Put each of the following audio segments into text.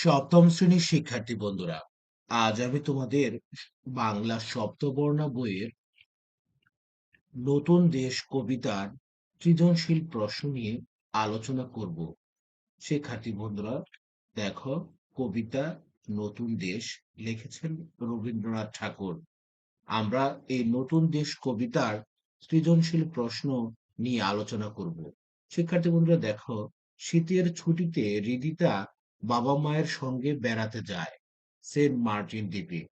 সপ্তম শ্রেণির শিক্ষার্থী বন্ধুরা, আজ আমি তোমাদের বাংলা সপ্তবর্ণ বইয়ের নতুন দেশ কবিতার সৃজনশীল প্রশ্ন নিয়ে আলোচনা করব। শিক্ষার্থী বন্ধুরা, দেখো কবিতা নতুন দেশ লিখেছেন রবীন্দ্রনাথ ঠাকুর। আমরা এই নতুন দেশ কবিতার সৃজনশীল প্রশ্ন নিয়ে আলোচনা করব। শিক্ষার্থী বন্ধুরা, দেখো শীতের ছুটিতে হৃদিতা বাবা মায়ের সঙ্গে বেড়াতে যায়, সেন্ট মার্টিন দ্বীপে।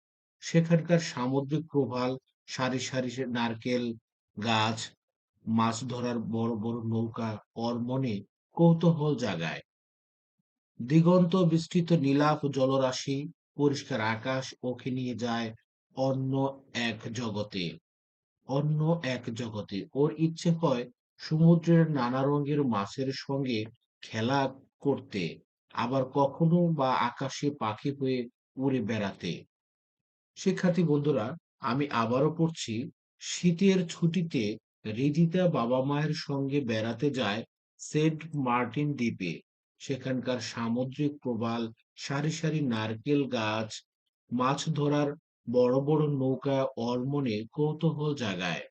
সেখানকার সামুদ্রিক প্রবাল, সারি সারি নারকেল গাছ, মাছ ধরার বড় বড় নৌকা ওর মনে কৌতূহল জাগায়। দিগন্ত বিস্তৃত নীলাভ জলরাশি, পরিষ্কার আকাশ ওকে নিয়ে যায় অন্য এক জগতে, অন্য এক জগতে। ওর ইচ্ছে হয় সমুদ্রের নানা রঙের মাছের সঙ্গে খেলা করতে। আবার কখনো বা আকাশে পাখি হয়ে উড়ে বেড়াতে। শিক্ষার্থী বন্ধুরা, আমি আবারও পড়ছি, শীতের ছুটিতে রিদিতা বাবা মায়ের সঙ্গে বেড়াতে যায় সেন্ট মার্টিন দ্বীপে। সেখানকার সামুদ্রিক প্রবাল, সারি সারি নারকেল গাছ, মাছ ধরার বড় বড় নৌকা ওর মনে কৌতূহল জাগায়।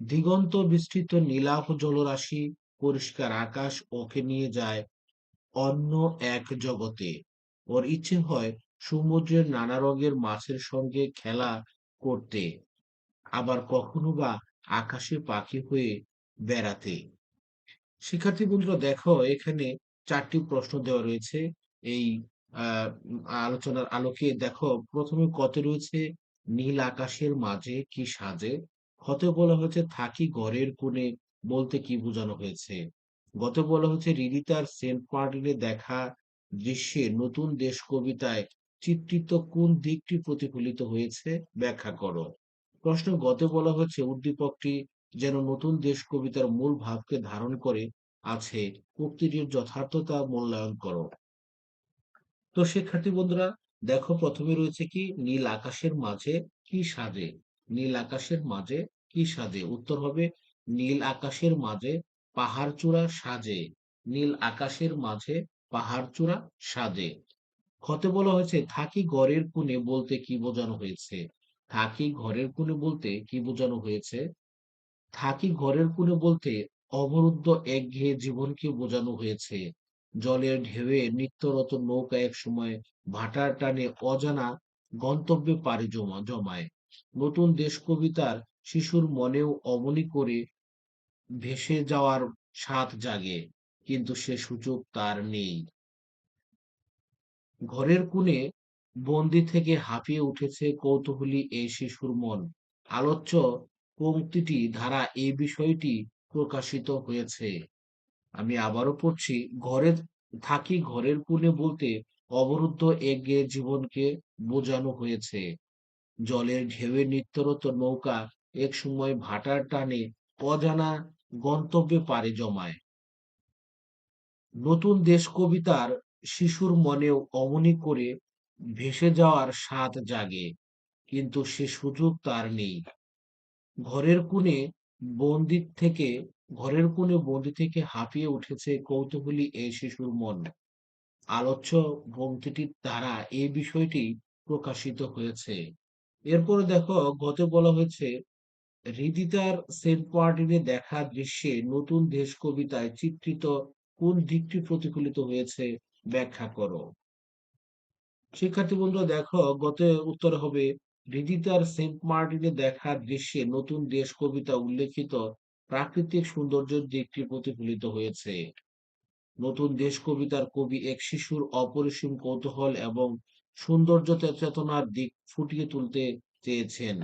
দিগন্ত বিস্তৃত নীলাভ জলরাশি, পরিষ্কার আকাশ, ওকে নিয়ে যায় অন্য এক জগতে। ওর ইচ্ছে হয় সমুদ্রের নানা রঙের মাছের সঙ্গে খেলা করতে, আবার কখনো বা আকাশে পাখি হয়ে বেড়াতে। শিক্ষার্থী বন্ধুরা, দেখো, এখানে চারটি প্রশ্ন দেওয়া রয়েছে। এই আলোচনার আলোকে দেখো, প্রথমে কত রয়েছে, নীল আকাশের মাঝে কি সাজে? হতে বলা হয়েছে, থাকি ঘরের কোণে বলতে কি বোঝানো হয়েছে? গত বলা হচ্ছে রিদিতার সেন্ট মার্টিনে দেখা দৃশ্যে নতুন দেশ কবিতায় চিত্রিত কোন দিকটি প্রতিফলিত হয়েছে? ব্যাখ্যা করো। প্রশ্ন, গত বলা হচ্ছে উদ্দীপকটি যেন নতুন দেশ কবিতার মূল ভাবকে ধারণ করে আছে। উক্তিটির যথার্থতা মূল্যায়ন করো। তো শিক্ষার্থী বন্ধুরা, দেখো প্রথমে রয়েছে কি, নীল আকাশের মাঝে কি সাজে? নীল আকাশের মাঝে কি সাজে? উত্তর হবে, নীল আকাশের মাঝে পাহাড় চূড়া সাজে, নীল আকাশের মাঝে পাহাড় চূড়া সাজে। ক্ষতে বলা হয়েছে, থাকি ঘরের কোণে বলতে কি বোঝানো হয়েছে? থাকি ঘরের কোণে বলতে কি বোঝানো হয়েছে? থাকি ঘরের কোণে বলতে অবরুদ্ধ একঘেয়ে জীবনকে বোঝানো হয়েছে। জলের ঢেউয়ে নিত্যরত নৌকা এক সময় ভাটার টানে অজানা গন্তব্যে পাড়ি জমা, জমায়। নতুন দেশ কবিতার শিশুর মনেও অমনি করে ভেসে যাওয়ার স্বাদ জাগে, কিন্তু সে সুযোগ তার নেই। ঘরের কোণে বন্দি থেকে হাঁপিয়ে উঠেছে কৌতূহলী এই শিশুর মন। আলোচ্য পংক্তিটি ধারা এই বিষয়টি প্রকাশিত হয়েছে। আমি আবারও পড়ছি ঘরে থাকি ঘরের কোণে বলতে অবরুদ্ধ এগিয়ে জীবনকে বোঝানো হয়েছে। জলের ঢেউয়ে নিত্যরত নৌকা এক সময় ভাটার টানে অজানা গন্তব্যে পারে জমায়। নতুন দেশ কবিতার শিশুর মনেও অমনি করে ভেসে যাওয়ার স্বাদ জাগে, কিন্তু সে সুযোগ তার নেই। ঘরের কোণে বন্দি থেকে, ঘরের কোণে বন্দি থেকে হাঁপিয়ে উঠেছে কৌতূহলী এই শিশুর মন। আলোচ্য পংক্তিটির দ্বারা এই বিষয়টি প্রকাশিত হয়েছে। এরপরে দেখো, গত বলা হয়েছে হৃদিতার সেন্ট মার্টিনে দেখা দৃশ্যে নতুন দেশ কবিতায় চিত্রিত কোন দিকটি প্রতিফলিত হয়েছে, ব্যাখ্যা করো। শিক্ষার্থী বন্ধুরা, দেখো, গত উত্তর হবে হৃদিতার সেন্ট মার্টিনে দেখা দৃশ্যে নতুন দেশ কবিতা উল্লেখিত প্রাকৃতিক সৌন্দর্যের দিকটি প্রতিফলিত হয়েছে। নতুন দেশ কবিতার কবি এক শিশুর অপরিসীম কৌতূহল এবং সৌন্দর্য চেতনার দিক ফুটিয়ে তুলতে চেয়েছেন।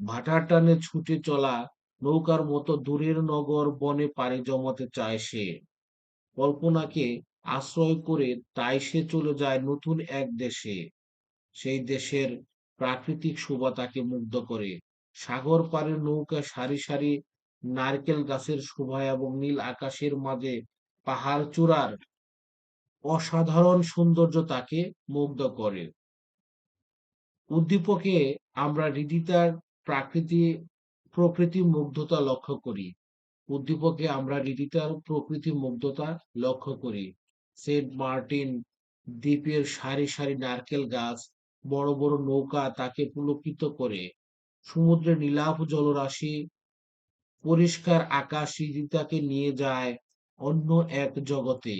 ভাটার টানে ছুটে চলা নৌকার মতো দূরের নগর বনে পাড়ি জমাতে চায় সে। কল্পনাকে আশ্রয় করে তাই সে চলে যায় নতুন এক দেশে। সেই দেশের প্রাকৃতিক শোভা তাকে মুগ্ধ করে। সাগর পাড়ের নৌকা সারি সারি নারকেল গাছের শোভা এবং নীল আকাশের মাঝে পাহাড় চূড়ার অসাধারণ সৌন্দর্য তাকে মুগ্ধ করে। উদ্দীপকে আমরা হৃদিতার প্রাকৃতি, প্রকৃতি মুগ্ধতা লক্ষ্য করি। উদ্দীপকে আমরা হৃদিতার প্রকৃতি মুগ্ধতা লক্ষ্য করি। সেন্ট মার্টিন দ্বীপের সারি সারি নারকেল গাছ, বড় বড় নৌকা তাকে পুলকিত করে। সমুদ্রের নীলাভ জলরাশি, পরিষ্কার আকাশ হৃদিতাকে নিয়ে যায় অন্য এক জগতে।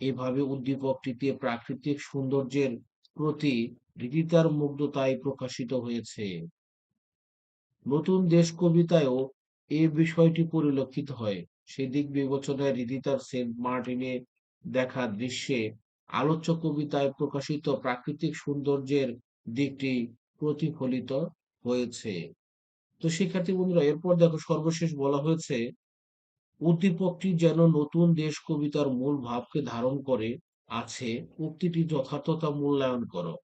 এভাবে উদ্দীপকটিতে প্রাকৃতিক সৌন্দর্যের প্রতি হৃদিতার মুগ্ধতায় প্রকাশিত হয়েছে। নতুন দেশ কবিতায়ও এই বিষয়টি পরিলক্ষিত হয়। সেদিক বিবেচনায় রিদিতার সেন্ট মার্টিনে দেখা দৃশ্যে আলোচ্য কবিতায় প্রকাশিত প্রাকৃতিক সৌন্দর্যের দিকটি প্রতিফলিত হয়েছে। তো শিক্ষার্থী বন্ধুরা, এরপর দেখো সর্বশেষ বলা হয়েছে, উদ্দীপকটি যেন নতুন দেশ কবিতার মূল ভাবকে ধারণ করে, আছে উক্তিটি যথার্থতা মূল্যায়ন করো।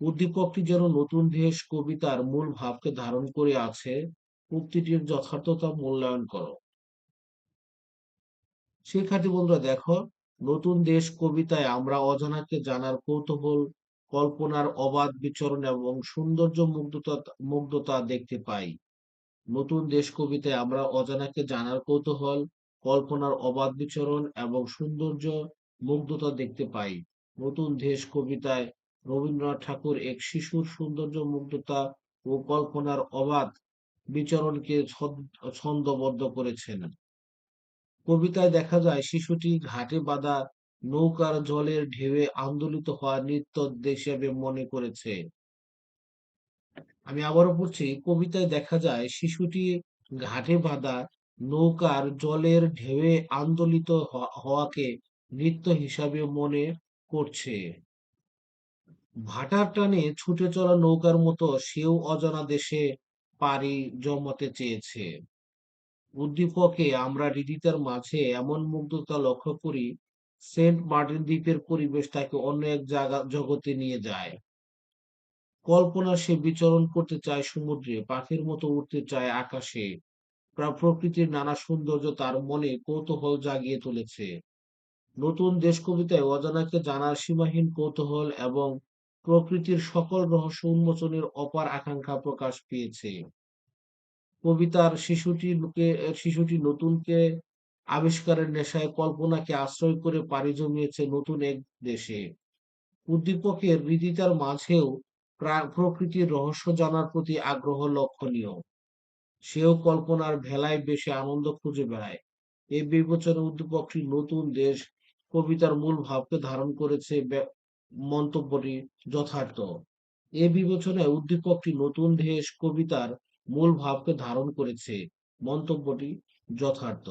উদ্দীপকটি যেন নতুন দেশ কবিতার মূল ভাবকে ধারণ করে আছে, উক্তিটির যথার্থতা মূল্যায়ন করো। শিক্ষার্থী বন্ধুরা, দেখো, নতুন দেশ কবিতায় আমরা অজানাকে জানার কৌতূহল, কল্পনার অবাধ বিচরণ এবং সৌন্দর্য মুগ্ধতা মুগ্ধতা দেখতে পাই। নতুন দেশ কবিতায় আমরা অজানাকে জানার কৌতূহল, কল্পনার অবাধ বিচরণ এবং সৌন্দর্য মুগ্ধতা দেখতে পাই। নতুন দেশ কবিতায় রবীন্দ্রনাথ ঠাকুর এক শিশুর সৌন্দর্য মুগ্ধতা ও কল্পনার অবাধ বিচরণকে ছন্দবদ্ধ করেছেন। কবিতায় দেখা যায়, শিশুটি ঘাটে বাঁধা নৌকার জলের ঢেউয়ে আন্দোলিত হওয়া নৃত্য হিসেবে মনে করেছে। আমি আবারও পড়ছি, কবিতায় দেখা যায়, শিশুটি ঘাটে বাঁধা নৌকার জলের ঢেউয়ে আন্দোলিত হওয়াকে নৃত্য হিসাবে মনে করছে। ভাটার টানে ছুটে চলা নৌকার মতো সেও অজানা দেশে পাড়ি জমাতে চেয়েছে। উদ্দীপকে আমরা হৃদিতার মাঝে এমন মুগ্ধতা লক্ষ্য করি, সেন্ট মার্টিন দ্বীপের পরিবেশ তাকে অন্য এক জায়গা জগতে নিয়ে যায়। কল্পনা সে বিচরণ করতে চায় সমুদ্রে, পাখির মতো উঠতে চায় আকাশে। প্রকৃতির নানা সৌন্দর্য তার মনে কৌতূহল জাগিয়ে তুলেছে। নতুন দেশ কবিতায় অজানাকে জানার সীমাহীন কৌতূহল এবং প্রকৃতির সকল রহস্য উন্মোচনের অপার আকাঙ্ক্ষা প্রকাশ পেয়েছে। কবিতার শিশুটি শিশুটি নতুনকে আবিষ্কারের নেশায় কল্পনাকে আশ্রয় করে পাড়ি জমিয়েছে নতুন এক দেশে। উদ্দীপকের হৃদিতার মাঝেও প্রকৃতির রহস্য জানার প্রতি আগ্রহ লক্ষণীয়। সেও কল্পনার ভেলায় বেশি আনন্দ খুঁজে বেড়ায়। এই বিবেচনা উদ্দীপকটি নতুন দেশ কবিতার মূল ভাবকে ধারণ করেছে মন্তব্যটি যথার্থ। এ বিবেচনায় উদ্দীপকটি নতুন দেশ কবিতার মূল ভাবকে ধারণ করেছে মন্তব্যটি যথার্থ।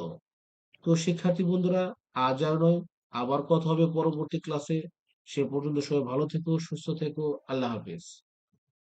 তো শিক্ষার্থী বন্ধুরা, আজ আর নয়, আবার কথা হবে পরবর্তী ক্লাসে সে পর্যন্ত সবাই ভালো থেকো, সুস্থ থেকো, আল্লাহ হাফেজ।